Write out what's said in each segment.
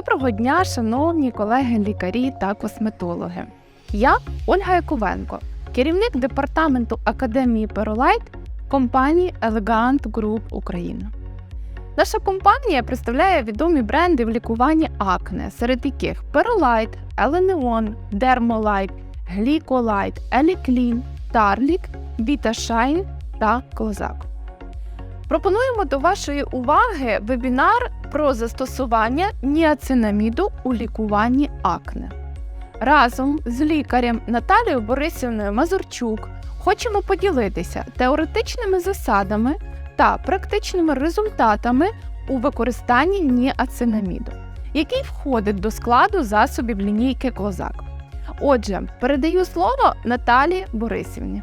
Доброго дня, шановні колеги-лікарі та косметологи. Я Ольга Яковенко, керівник департаменту Академії Перолайт компанії Elegant Group Україна. Наша компанія представляє відомі бренди в лікуванні акне, серед яких Perolite, Eleneon, Dermolite, Glycolite, Eliclean, Tarlik, VitaShine та Clozak. Пропонуємо до вашої уваги вебінар про застосування ніацинаміду у лікуванні акне. Разом з лікарем Наталією Борисівною Мазурчук хочемо поділитися теоретичними засадами та практичними результатами у використанні ніацинаміду, який входить до складу засобів лінійки Клозак. Отже, передаю слово Наталії Борисівні.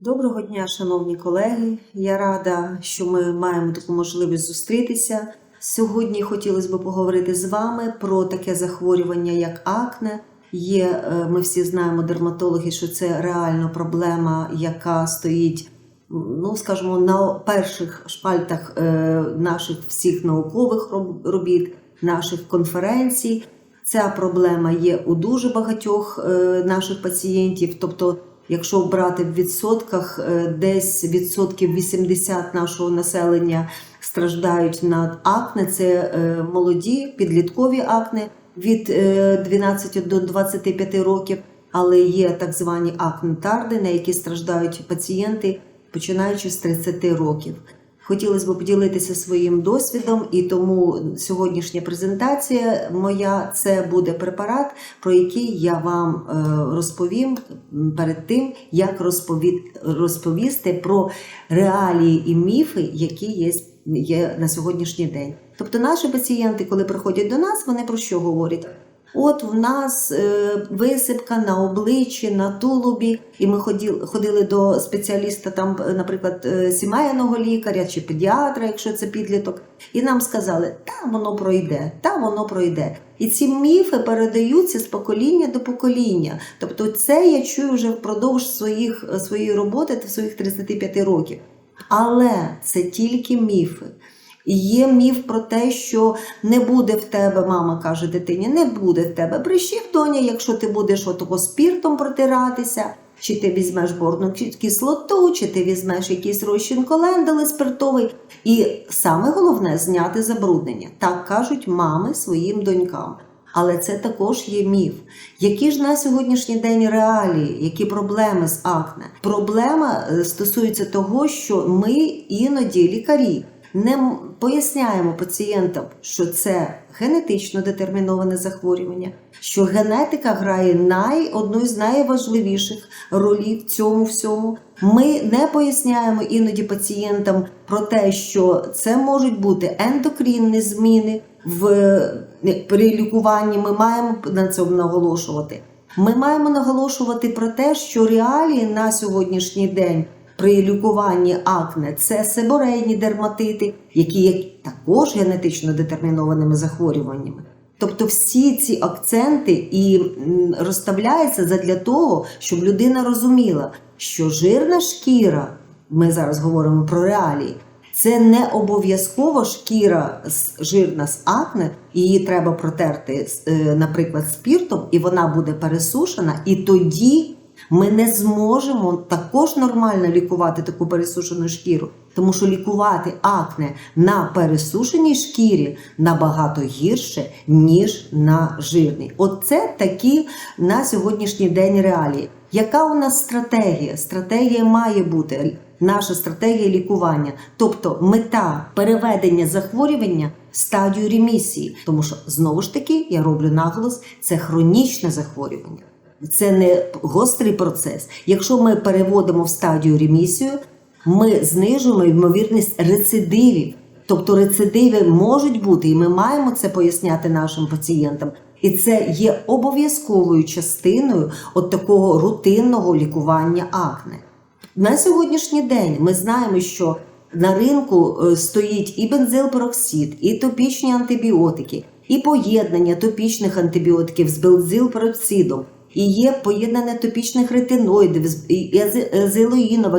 Доброго дня, шановні колеги. Я рада, що ми маємо таку можливість зустрітися. Сьогодні хотілося б поговорити з вами про таке захворювання, як акне. Є, е, ми всі знаємо, дерматологи, що це реально проблема, яка стоїть, ну скажімо, на перших шпальтах е, наших всіх наукових робіт, наших конференцій. Ця проблема є у дуже багатьох е, наших пацієнтів. Тобто, якщо брати в відсотках, е, десь відсотків 80 нашого населення страждають на акне, це е, молоді, підліткові акне від е, 12 до 25 років, але є так звані акне-тарди, на які страждають пацієнти, починаючи з 30 років. Хотілося б поділитися своїм досвідом, і тому сьогоднішня презентація моя це буде препарат, про який я вам е, розповім перед тим, як розпові- розповісти про реалії і міфи, які є, є на сьогоднішній день. Тобто, наші пацієнти, коли приходять до нас, вони про що говорять? От в нас е, висипка на обличчі, на тулубі, і ми ходили, до спеціаліста, там, е, наприклад, е, сімейного лікаря чи педіатра, якщо це підліток, і нам сказали, та воно пройде, та воно пройде. І ці міфи передаються з покоління до покоління. Тобто, це я чую вже впродовж своїх, своєї роботи та своїх 35 років. Але це тільки міфи. Є міф про те, що не буде в тебе, мама каже дитині, не буде в тебе прищів, доня, якщо ти будеш отого спіртом протиратися, чи ти візьмеш борну кислоту, чи ти візьмеш якийсь розчин колендали спиртовий. І саме головне зняти забруднення. Так кажуть мами своїм донькам. Але це також є міф. Які ж на сьогоднішній день реалії, які проблеми з акне? Проблема е, стосується того, що ми іноді лікарі не поясняємо пацієнтам, що це генетично детерміноване захворювання, що генетика грає най, одну з найважливіших ролей в цьому всьому. Ми не поясняємо іноді пацієнтам про те, що це можуть бути ендокрінні зміни в е, при лікуванні. Ми маємо на цьому наголошувати. Ми маємо наголошувати про те, що реалії на сьогоднішній день при лікуванні акне це себорейні дерматити, які є також генетично детермінованими захворюваннями. Тобто всі ці акценти і розставляються задля того, щоб людина розуміла, що жирна шкіра, ми зараз говоримо про реалії, це не обов'язково шкіра жирна з акне, її треба протерти, е, наприклад, спіртом, і вона буде пересушена, і тоді ми не зможемо також нормально лікувати таку пересушену шкіру, тому що лікувати акне на пересушеній шкірі набагато гірше, ніж на жирній. Оце такі на сьогоднішній день реалії. Яка у нас стратегія? Стратегія має бути наша стратегія лікування, тобто мета переведення захворювання стадію ремісії, тому що знову ж таки я роблю наголос, це хронічне захворювання. Це не гострий процес. Якщо ми переводимо в стадію ремісію, ми знижуємо ймовірність рецидивів. Тобто рецидиви можуть бути, і ми маємо це поясняти нашим пацієнтам. І це є обов'язковою частиною от такого рутинного лікування акне. На сьогоднішній день ми знаємо, що на ринку е, стоїть і бензилпероксид, і топічні антибіотики, і поєднання топічних антибіотиків з бензилпероксидом, і є поєднання топічних ретиноїдів, і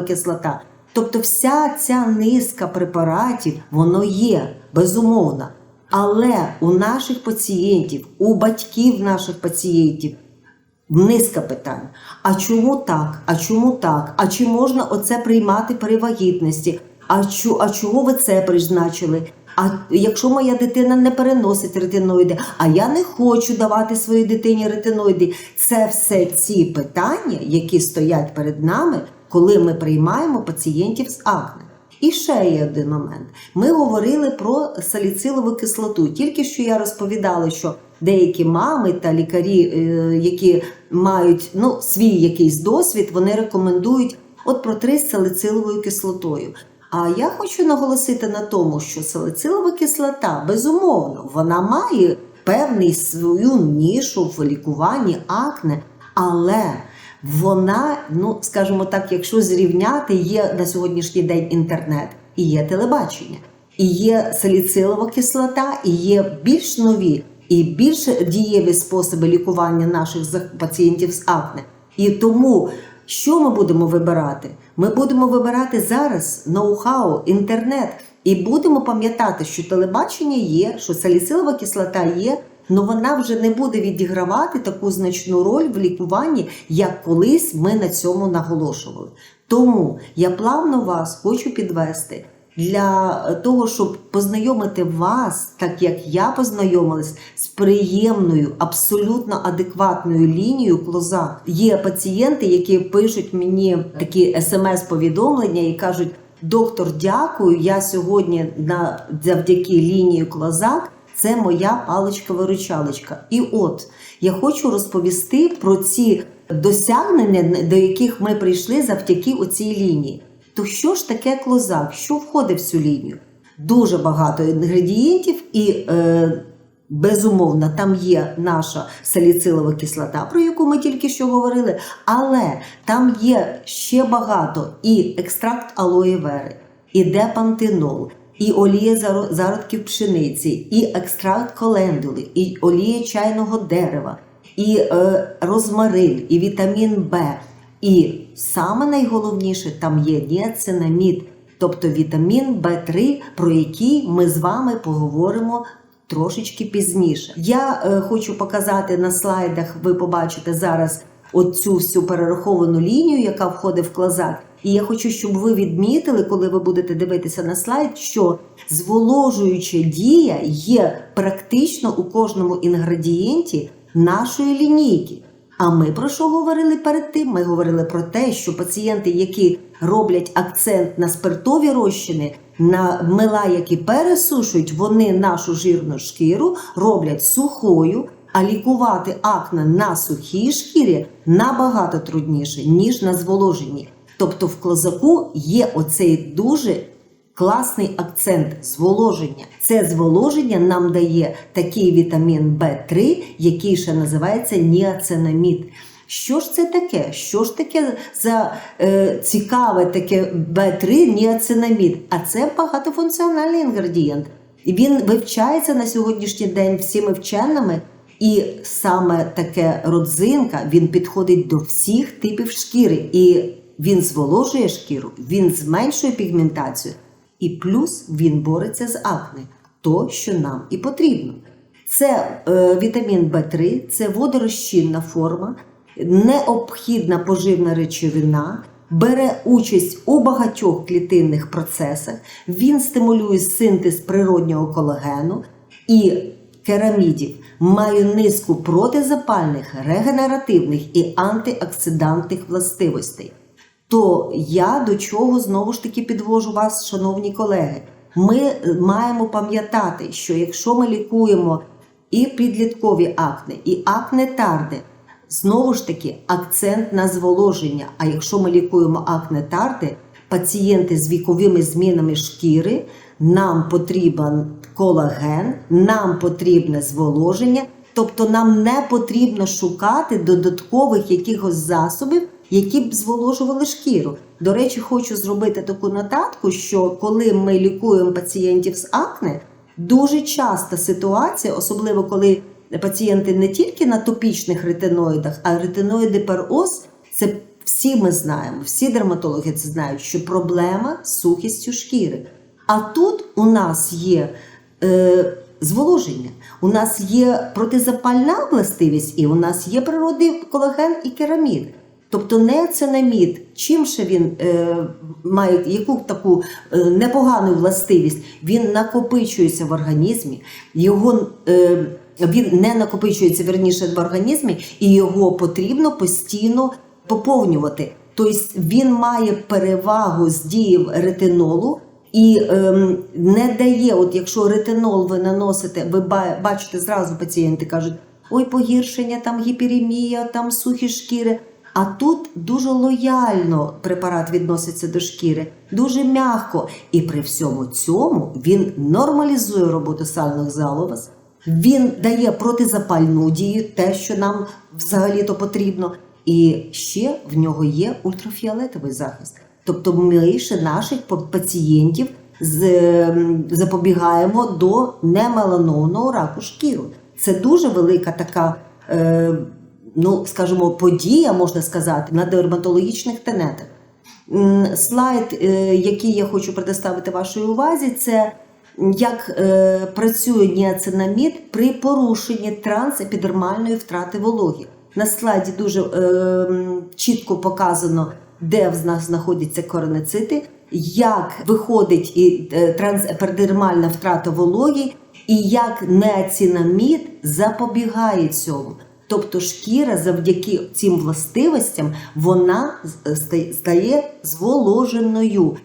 кислота. Тобто вся ця низка препаратів, воно є, безумовно. Але у наших пацієнтів, у батьків наших пацієнтів низка питань. А чому так? А чому так? А чи можна оце приймати при вагітності? А, чу, а чого ви це призначили? А якщо моя дитина не переносить ретиноїди, а я не хочу давати своїй дитині ретиноїди, це все ці питання, які стоять перед нами, коли ми приймаємо пацієнтів з акне. І ще є один момент. Ми говорили про саліцилову кислоту. Тільки що я розповідала, що деякі мами та лікарі, е, які мають ну, свій якийсь досвід, вони рекомендують от протри з салициловою кислотою. А я хочу наголосити на тому, що салицилова кислота, безумовно, вона має певний свою нішу в лікуванні акне, але вона, ну скажімо так, якщо зрівняти, є на сьогоднішній день інтернет і є телебачення, і є саліцилова кислота, і є більш нові і більш дієві способи лікування наших пацієнтів з акне. І тому що ми будемо вибирати? Ми будемо вибирати зараз ноу-хау, інтернет, і будемо пам'ятати, що телебачення є, що саліцилова кислота є, але вона вже не буде відігравати таку значну роль в лікуванні, як колись ми на цьому наголошували. Тому я плавно вас хочу підвести для того, щоб познайомити вас, так як я познайомилась з приємною, абсолютно адекватною лінією клозак. Є пацієнти, які пишуть мені такі смс-повідомлення і кажуть: доктор, дякую, я сьогодні на завдяки лінії клозак. Це моя паличка-виручалочка. І от я хочу розповісти про ці досягнення, до яких ми прийшли завдяки оцій лінії. То що ж таке клозак? Що входить в цю лінію? Дуже багато інгредієнтів, і е, безумовно там є наша саліцилова кислота, про яку ми тільки що говорили, але там є ще багато і екстракт алоє вери, і депантенол, і олія зародків пшениці, і екстракт колендули, і олія чайного дерева, і е, розмарин, і вітамін Б. І саме найголовніше там є ніацинамід, тобто вітамін В3, про який ми з вами поговоримо трошечки пізніше. Я е, хочу показати на слайдах, ви побачите зараз оцю всю перераховану лінію, яка входить в клозак. І я хочу, щоб ви відмітили, коли ви будете дивитися на слайд, що зволожуюча дія є практично у кожному інгредієнті нашої лінійки. А ми про що говорили перед тим? Ми говорили про те, що пацієнти, які роблять акцент на спиртові розчини, на мила, які пересушують, вони нашу жирну шкіру роблять сухою. А лікувати акне на сухій шкірі набагато трудніше, ніж на зволоженні. Тобто в клозаку є оцей дуже класний акцент зволоження. Це зволоження нам дає такий вітамін В3, який ще називається ніацинамід. Що ж це таке? Що ж таке за е, цікаве таке В3 ніацинамід? А це багатофункціональний інгредієнт. І Він вивчається на сьогоднішній день всіми вченими. І саме таке родзинка він підходить до всіх типів шкіри, і він зволожує шкіру, він зменшує пігментацію, і плюс він бореться з акне, то, що нам і потрібно. Це е, вітамін В3, це водорозчинна форма, необхідна поживна речовина, бере участь у багатьох клітинних процесах, він стимулює синтез природнього колагену і керамідів, має низку протизапальних, регенеративних і антиоксидантних властивостей. То я до чого знову ж таки підвожу вас, шановні колеги. Ми е, маємо пам'ятати, що якщо ми лікуємо і підліткові акне, і акне тарде, знову ж таки акцент на зволоження. А якщо ми лікуємо акне тарде, пацієнти з віковими змінами шкіри, нам потрібен колаген, нам потрібне зволоження, тобто нам не потрібно шукати додаткових якихось засобів, які б зволожували шкіру. До речі, хочу зробити таку нотатку, що коли ми лікуємо пацієнтів з акне, дуже часта ситуація, особливо коли пацієнти не тільки на топічних ретиноїдах, а ретиноїди пероз, це всі ми знаємо, всі дерматологи це знають, що проблема з сухістю шкіри. А тут у нас є е, зволоження. У нас є протизапальна властивість, і у нас є природний колаген і керамід. Тобто неоцинамід, чим ще він е, має яку таку е, непогану властивість, він накопичується в організмі, його, е, він не накопичується верніше в організмі, і його потрібно постійно поповнювати. Тобто він має перевагу з дії ретинолу і ем, не дає, от якщо ретинол ви наносите, ви бачите зразу пацієнти кажуть, ой, погіршення, там гіперемія, там сухі шкіри. А тут дуже лояльно препарат відноситься до шкіри, дуже м'яко. І при всьому цьому він нормалізує роботу сальних залоз, він дає протизапальну дію, те, що нам взагалі-то потрібно. І ще в нього є ультрафіолетовий захист. Тобто ми ще наших пацієнтів ем, запобігаємо до немеланомного раку шкіри. Це дуже велика така, е, ну скажімо, подія, можна сказати, на дерматологічних тенетах. Слайд, е, який я хочу предоставити вашій увазі, це як е, працює ніацинамід при порушенні трансепідермальної втрати вологи. На слайді дуже е, чітко показано, де в нас знаходяться коренецити, як виходить і трансепідермальна втрата вологи, і як неацинамід запобігає цьому. Тобто шкіра завдяки цим властивостям вона стає зволоженою.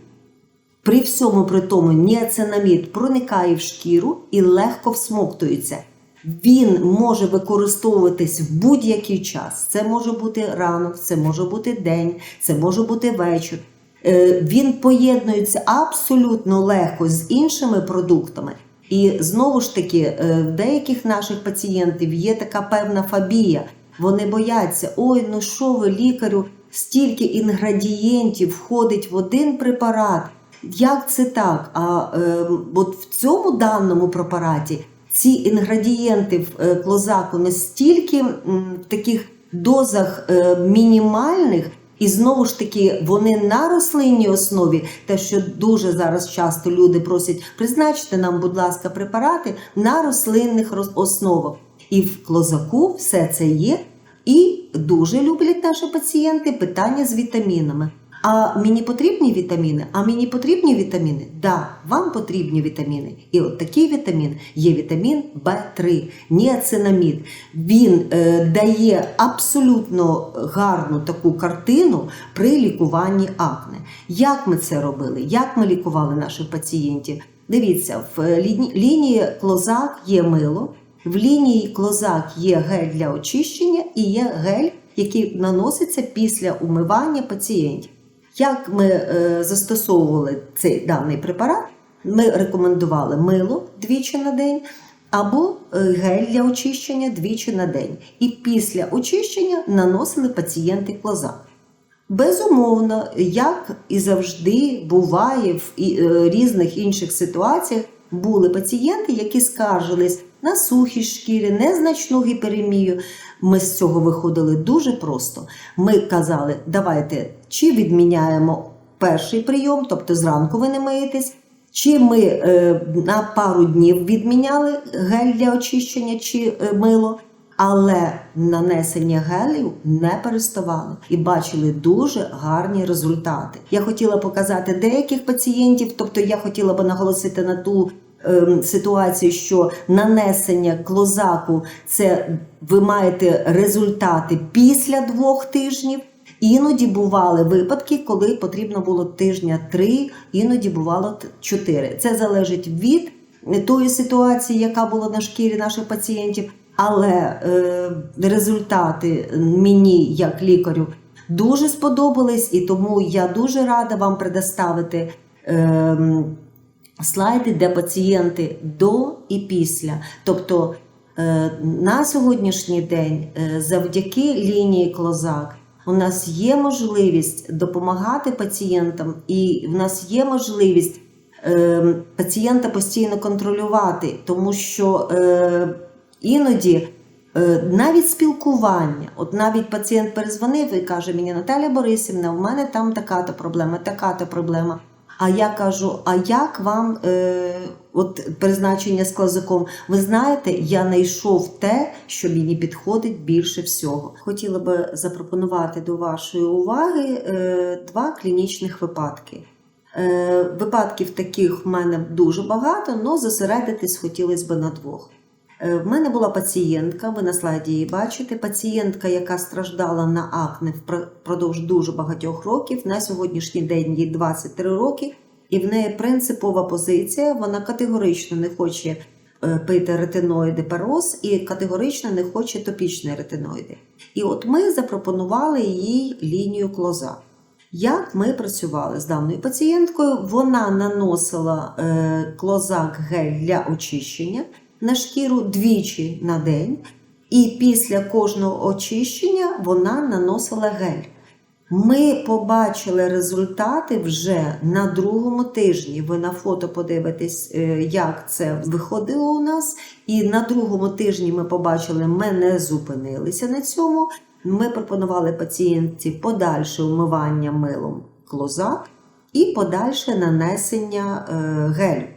При всьому при тому ніацинамід проникає в шкіру і легко всмоктується. Він може використовуватись в будь-який час. Це може бути ранок, це може бути день, це може бути вечір. Е, Він поєднується абсолютно легко з іншими продуктами. І знову ж таки, е, в деяких наших пацієнтів є така певна фобія. Вони бояться, ой, ну що ви, лікарю, стільки інгредієнтів входить в один препарат. Як це так? А е, от в цьому даному препараті ці інгредієнти в е, клозаку настільки в таких дозах е, мінімальних, і знову ж таки вони на рослинній основі, те, що дуже зараз часто люди просять, призначте нам, будь ласка, препарати на рослинних основах. І в клозаку все це є. І дуже люблять наші пацієнти питання з вітамінами. А мені потрібні вітаміни? А мені потрібні вітаміни? Да, вам потрібні вітаміни. І от такий вітамін є вітамін В3, ніацинамід. Він е, дає абсолютно гарну таку картину при лікуванні акне. Як ми це робили? Як ми лікували наших пацієнтів? Дивіться, в е, ліні- лінії клозак є мило, в лінії клозак є гель для очищення і є гель, який наноситься після умивання пацієнтів. Як ми е, застосовували цей даний препарат, ми рекомендували мило двічі на день або е, гель для очищення двічі на день. І після очищення наносили пацієнти клозак. Безумовно, як і завжди буває в е, різних інших ситуаціях, були пацієнти, які скаржились на сухі шкіри, незначну гіперемію. Ми з цього виходили дуже просто. Ми казали, давайте чи відміняємо перший прийом, тобто зранку ви не миєтесь, чи ми е, на пару днів відміняли гель для очищення чи е, мило, але нанесення гелів не переставали і бачили дуже гарні результати. Я хотіла показати деяких пацієнтів, тобто я хотіла би наголосити на ту ем, ситуацію, що нанесення клозаку це ви маєте результати після двох тижнів. Іноді бували випадки, коли потрібно було тижня три, іноді бувало чотири. Це залежить від тої ситуації, яка була на шкірі наших пацієнтів. Але е, результати мені, як лікарю, дуже сподобались, і тому я дуже рада вам предоставити. Е, слайди, де пацієнти до і після. Тобто е, на сьогоднішній день, е, завдяки лінії Клозак, у нас є можливість допомагати пацієнтам, і в нас є можливість е, пацієнта постійно контролювати, тому що іноді. Навіть спілкування, от навіть пацієнт перезвонив і каже мені Наталя Борисівна, в мене там така-то проблема, така-то проблема. А я кажу: а як вам е, от призначення з клазиком? Ви знаєте, я знайшов те, що мені підходить більше всього. Хотіла би запропонувати до вашої уваги е, два клінічних випадки. Е, випадків таких в мене дуже багато, але зосередитись хотілося б на двох. Е, В мене була пацієнтка, ви на слайді її бачите. Пацієнтка, яка страждала на акне впродовж дуже багатьох років. На сьогоднішній день їй 23 роки, і в неї принципова позиція. Вона категорично не хоче е, пити ретиноїди пероз і категорично не хоче топічні ретиноїди. І от ми запропонували їй лінію клоза. Як ми працювали з даною пацієнткою, вона наносила е, клозак гель для очищення на шкіру двічі на день, і після кожного очищення вона наносила гель. Ми побачили результати вже на другому тижні. Ви на фото подивитесь, е, як це виходило у нас. І на другому тижні ми побачили, ми не зупинилися на цьому. Ми пропонували пацієнтці подальше умивання милом клозак і подальше нанесення е, гелю.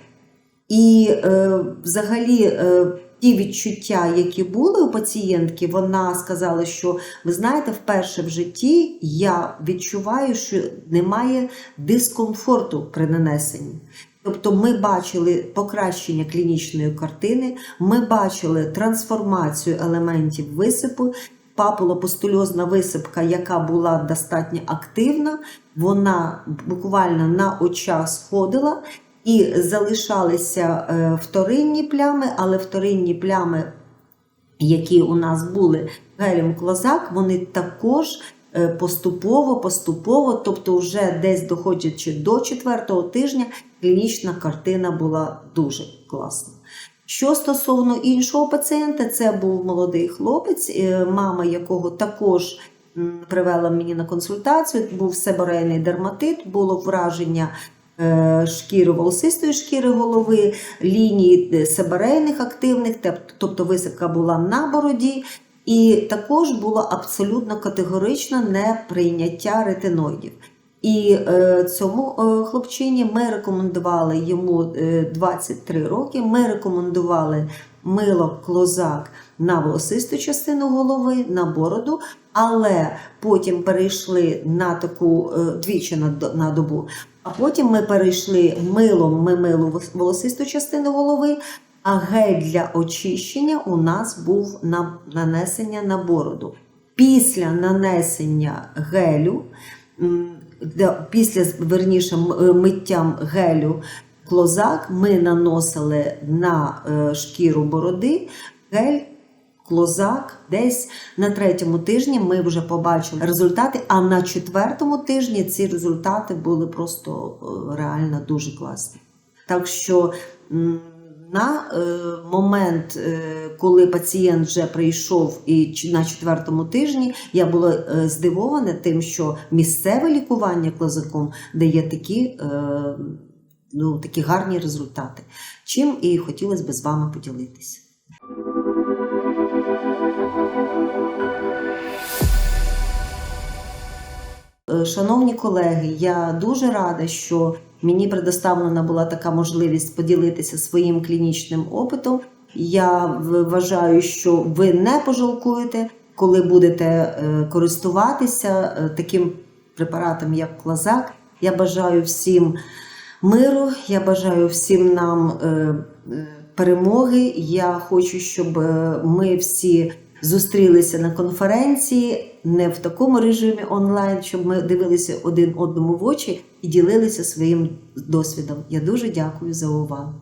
І е, взагалі е, ті відчуття, які були у пацієнтки, вона сказала, що ви знаєте, вперше в житті я відчуваю, що немає дискомфорту при нанесенні. Тобто ми бачили покращення клінічної картини, ми бачили трансформацію елементів висипу, папулопустульозна висипка, яка була достатньо активна, вона буквально на очах сходила. І залишалися е, вторинні плями, але вторинні плями, які у нас були гелем клозак, вони також е, поступово, поступово, тобто вже десь доходячи до четвертого тижня, клінічна картина була дуже класна. Що стосовно іншого пацієнта, це був молодий хлопець, е, мама якого також привела мені на консультацію. Був себорейний дерматит, було враження шкіри волосистої шкіри голови, лінії е, себорейних активних, тобто висипка була на бороді. І також було абсолютно категорично неприйняття ретиноїдів. І е, цьому е, хлопчині ми рекомендували йому е, 23 роки. Ми рекомендували мило клозак на волосисту частину голови, на бороду, але потім перейшли на таку е, двічі на добу. А потім ми перейшли милом, ми мило волосисту частину голови, а гель для очищення у нас був на нанесення на бороду. Після нанесення гелю, після верніше е, миттям гелю клозак, ми наносили на е, шкіру бороди гель. Клозак десь на третьому тижні ми вже побачили результати, а на четвертому тижні ці результати були просто е, реально дуже класні. Так що на е, момент, е, коли пацієнт вже прийшов і на четвертому тижні, я була здивована тим, що місцеве лікування клозаком дає такі, ну, такі гарні результати. Чим і хотілося б з вами поділитися. Шановні колеги, я дуже рада, що мені предоставлена була така можливість поділитися своїм клінічним опитом. Я вважаю, що ви не пожалкуєте, коли будете е, користуватися е, таким препаратом, як Клазак. Я бажаю всім миру, я бажаю всім нам е, е, перемоги. Я хочу, щоб е, ми всі зустрілися на конференції не в такому режимі онлайн, щоб ми дивилися один одному в очі і ділилися своїм досвідом. Я дуже дякую за увагу.